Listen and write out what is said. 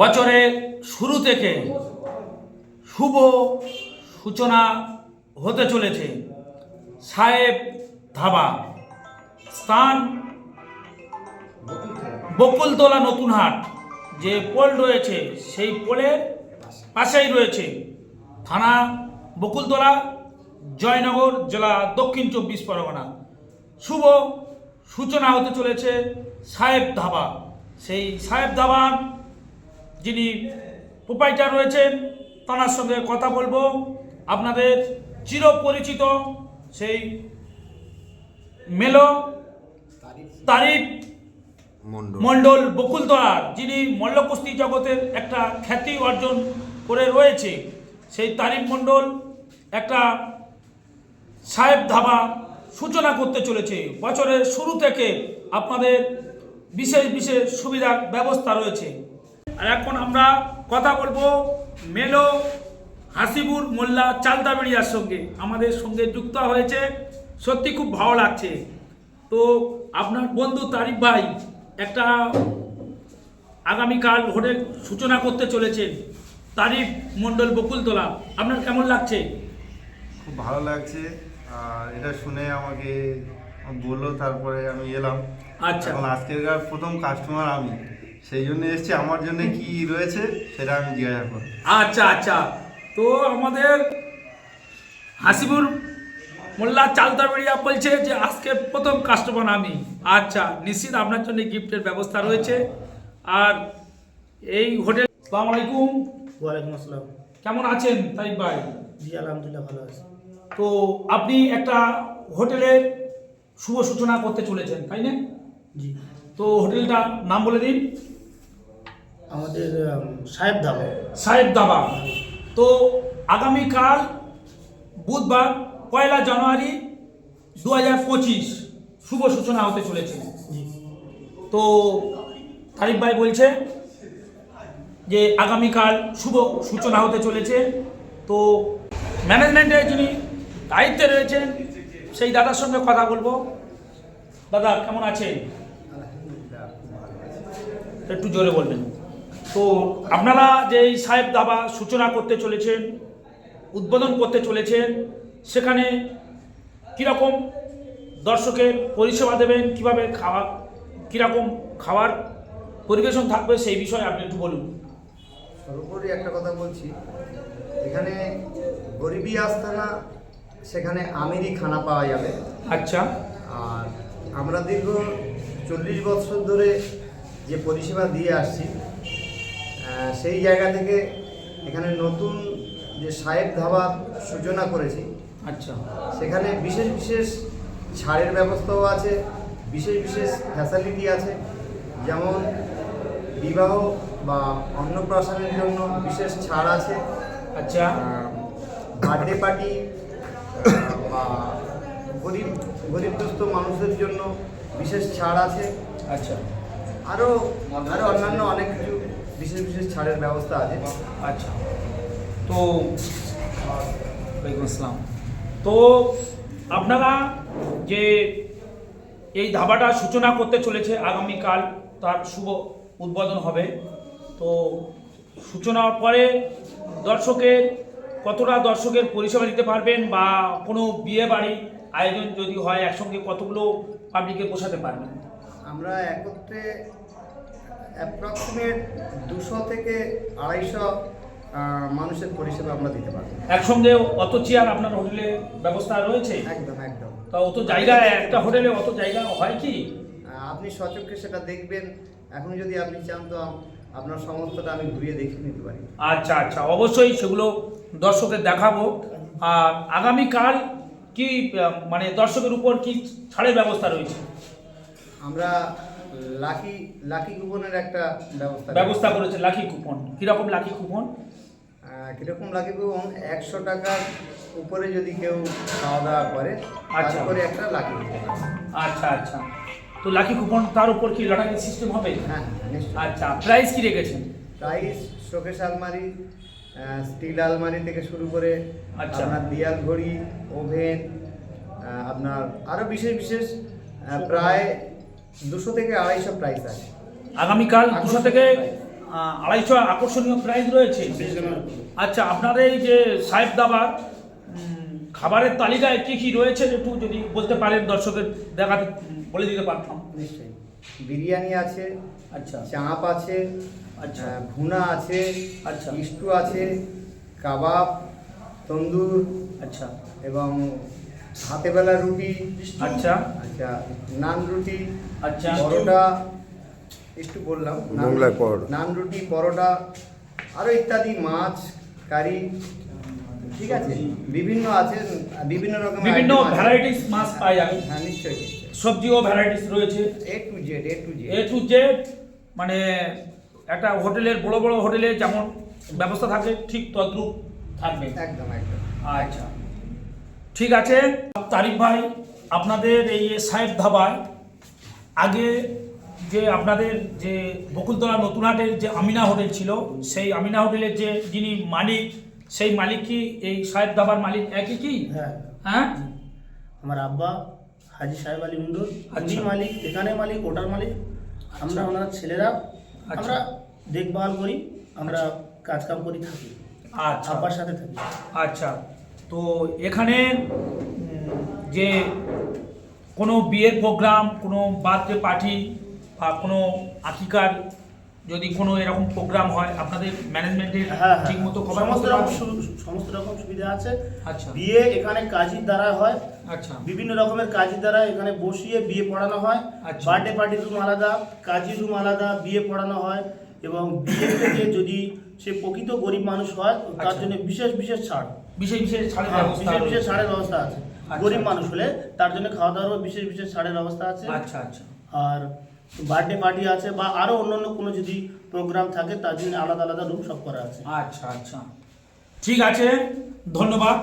বছরের শুরু থেকে শুভ সূচনা হতে চলেছে। সাহেব ধাবা, স্থান বকুলতলা নতুন হাট, যে পোল রয়েছে, সেই পোলের পাশেই রয়েছে। থানা বকুলতলা, জয়নগর জেলা দক্ষিণ চব্বিশ পরগনা। শুভ সূচনা হতে চলেছে সাহেব ধাবা। সেই সাহেব ধাবার যিনি প্রোপাইটার রয়েছেন তার সঙ্গে কথা বলব। আপনাদের চিরপরিচিত সেই মেলো তারিফ মন্ডল মণ্ডল বকুলতলার যিনি মল্লকুস্তি জগতের একটা খ্যাতি অর্জন করে রয়েছে সেই তারিফ মণ্ডল একটা সাহেব ধাবা সূচনা করতে চলেছে। বছরের শুরু থেকে আপনাদের বিশেষ বিশেষ সুবিধার ব্যবস্থা রয়েছে। আর এখন আমরা কথা বলব মেলো হাসিবুর মোল্লা চালদাবেড়িয়ার সঙ্গে। আমাদের সঙ্গে যুক্ত হয়েছে। সত্যি খুব ভালো লাগছে। তো আপনার বন্ধু তারিফ ভাই একটা আগামীকাল হোটেল সূচনা করতে চলেছেন। তারিফ মণ্ডল বকুলতলা আপনার কেমন লাগছে? খুব ভালো লাগছে। আর এটা শুনে আমাকে বলল তারপরে আমি এলাম। আচ্ছা। আজকেরকার প্রথম কাস্টমার আমি। সেই জন্য এসেছি। আমার জন্য কি রয়েছে সেটা আমি জিজ্ঞাসা করব। আচ্ছা আচ্ছা। তো আমাদের হাসিবুর মোল্লা চালতাবেড়িয়া বলছে যে আজকে প্রথম কাস্টমার আমি। আচ্ছা নিশ্চিত আপনার জন্য গিফটের ব্যবস্থা রয়েছে। আর এই হোটেল সালাম আলাইকুম। ওয়ালাইকুম আসসালাম। কেমন আছেন তাই ভাই? জি আলহামদুলিল্লাহ ভালো আছি। তো আপনি একটা হোটেলের শুভ সূচনা করতে চলেছেন তাই না? জি। তো হোটেলটার নাম বলে দিন। সাহেব ধাবা সাহেব দাবা। তো আগামীকাল বুধবার পয়লা জানুয়ারি দু হাজার পঁচিশ শুভ সূচনা হতে চলেছে। তো তারিফ ভাই বলছে যে আগামীকাল শুভ সূচনা হতে চলেছে। তো ম্যানেজমেন্টের যিনি দায়িত্বে রয়েছেন সেই দাদার সঙ্গে কথা বলব। দাদা কেমন আছেন? একটু জোরে বলবেন। তো আপনারা যে এই সাহেব দাবা সূচনা করতে চলেছেন উদ্বোধন করতে চলেছেন সেখানে কীরকম দর্শকের পরিষেবা দেবেন কীভাবে খাওয়া কীরকম খাওয়ার পরিবেশন থাকবে সেই বিষয়ে আপনি একটু বলুন। সর্বোপরি একটা কথা বলছি এখানে গরিবী আস্তানা সেখানে আমিরই খানা পাওয়া যাবে। আচ্ছা। আর আমরা দীর্ঘ চল্লিশ বছর ধরে যে পরিষেবা দিয়ে আসছি সেই জায়গা থেকে এখানে নতুন যে সাহেব ধাবা সূচনা করেছি আচ্ছা। সেখানে বিশেষ বিশেষ ছাড়ের ব্যবস্থাও আছে বিশেষ বিশেষ ফ্যাসিলিটি আছে। যেমন বিবাহ বা অন্নপ্রাশনের জন্য বিশেষ ছাড় আছে। আচ্ছা। বার্থডে পার্টি বা গরিব গরিবগ্রস্ত মানুষদের জন্য বিশেষ ছাড় আছে। আচ্ছা। আরও আরও অন্যান্য অনেক কিছু বিশেষ বিশেষ ছাড়ের ব্যবস্থা আছে। আচ্ছা। তো ওয়ালাইকুম আসসালাম। তো আপনারা যে এই ধাবাটা সূচনা করতে চলেছে আগামীকাল তার শুভ উদ্বোধন হবে। তো সূচনার পরে দর্শকের কতটা দর্শকের পরিষেবা দিতে পারবেন বা কোনো বিয়ে বাড়ি আয়োজন যদি হয় একসঙ্গে কতগুলো পাবলিকে বসাতে পারবেন? আমরা একত্রে অ্যাপ্রক্সিমেট দুশো থেকে আড়াইশো মানুষের পরিষেবা আমরা দিতে পারব। একসঙ্গে অত চেয়ার আপনার হোটেলে ব্যবস্থা রয়েছে? একদম একদম। তা অত জায়গা একটা হোটেলে অত জায়গা হয় কি? আপনি সচক্ষে সেটা দেখবেন। এখন যদি আপনি চান তো আপনার সমস্তটা আমি ঘুরিয়ে দেখিয়ে নিতে পারি। আচ্ছা আচ্ছা অবশ্যই সেগুলো দর্শকের দেখাবো। আর আগামীকাল কি মানে দর্শকের উপর কি ছাড়ের ব্যবস্থা রয়েছে? আমরা লাকি লাকি কুপনের একটা ব্যবস্থা ব্যবস্থা করেছে লাকি কুপন। কীরকম লাকি কুপন? কীরকম লাকি কুপন? একশো টাকার উপরে যদি কেউ খাওয়া দাওয়া করে আচ্ছা। তারপরে একটা লাকি কুপন। আচ্ছা আচ্ছা। তো লাকি কুপন তার উপর কি লটারি সিস্টেম হবে? হ্যাঁ নিশ্চয়ই। আচ্ছা প্রাইস কি রেখেছেন? প্রাইস শোকেশ আলমারি স্টিল আলমারি থেকে শুরু করে আচ্ছা। আপনার দিয়াল ঘড়ি ওভেন আপনার আরও বিশেষ বিশেষ প্রায় দুশো থেকে আড়াইশো প্রাইস আছে। আগামীকাল দুশো থেকে আড়াইশো আকর্ষণীয় প্রাইজ রয়েছে। আচ্ছা আপনার এই যে সাহেব দাবার খাবারের তালিকায় কি কি রয়েছে? একটু যদি বলতে পারেন দর্শকের দেখাতে বলে দিতে পারতাম। নিশ্চয়ই। বিরিয়ানি আছে আচ্ছা। চাপ আছে আচ্ছা। ভুনা আছে আচ্ছা। ইস্টু আছে কাবাব তন্দুর আচ্ছা। এবং হাতে বেলা রুটি আচ্ছা। আচ্ছা নান রুটি আচ্ছা। পরোটা একটু বললাম নান- পরোটা। রুটি পরোটা আরও ইত্যাদি মাছ কারি ঠিক আছে? বিভিন্ন আছে বিভিন্ন রকমের বিভিন্ন ভ্যারাইটিস মাছ পাওয়া আমি। হ্যাঁ নিশ্চয়ই নিশ্চয়ই। সবজিও ভ্যারাইটিস রয়েছে। A to Z A to Z A to Z মানে একটা হোটেলের বড় বড় হোটেলে যেমন ব্যবস্থা থাকে ঠিক তদ্রূপ থাকবে। একদম একদম। আচ্ছা। ঠিক আছে? তারিফ ভাই আপনাদের এই সাহেব ধাবায় আগে যে আপনাদের যে বকুলতলা নতুনহাটের যে আমিনা হোটেল ছিল সেই আমিনা হোটেলের যে যিনি মালিক সেই মালিক কি এই সাহেব ধাবার মালিক একই কি? হ্যাঁ। হ্যাঁ? আমার আব্বা হাজি সাহেব আলী মুন্ডুর উনি আচ্ছা। মালিক এখানে মালিক ওটার মালিক। আমরা ওনার ছেলেরা আচ্ছা। আমরা দেখভাল করি আমরা কাজ কাম করি থাকি। আচ্ছা। আব্বার সাথে থাকি। আচ্ছা। তো এখানে যে কোনো বিয়ের প্রোগ্রাম কোনো বার্থডে পার্টি বা কোনো আকিকার যদি কোনো এরকম প্রোগ্রাম হয় আপনাদের ম্যানেজমেন্টের হ্যাঁ ঠিক মতো কভার সমস্ত রকম সমস্ত রকম সুবিধা আছে। আচ্ছা। বিয়ে এখানে কাজীর দ্বারা হয়। আচ্ছা। বিভিন্ন রকমের কাজের দ্বারা এখানে বসিয়ে বিয়ে পড়ানো হয়। আচ্ছা। বার্থডে পার্টি রুম আলাদা কাজী রুম আলাদা বিয়ে পড়ানো হয় এবং বিয়ে থেকে যদি সে প্রকৃত গরিব মানুষ হয় তার আচ্ছা। জন্য বিশেষ বিশেষ ছাড়। বিশেষ বিশেষ ছাড়ের হ্যাঁ, ব্যবস্থা বিশেষ বিশেষ ছাড়ের ব্যবস্থা আছে। আচ্ছা, গরিব আচ্ছা। মানুষ হলে তার জন্য খাওয়া দাওয়ার বিশেষ বিশেষ ছাড়ের ব্যবস্থা আছে। আচ্ছা আচ্ছা। আর বার্থডে পার্টি আছে বা আরও অন্যান্য কোনো যদি প্রোগ্রাম থাকে তার জন্য আলাদা আলাদা রুম সব করা আছে। আচ্ছা আচ্ছা। ঠিক আছে ধন্যবাদ।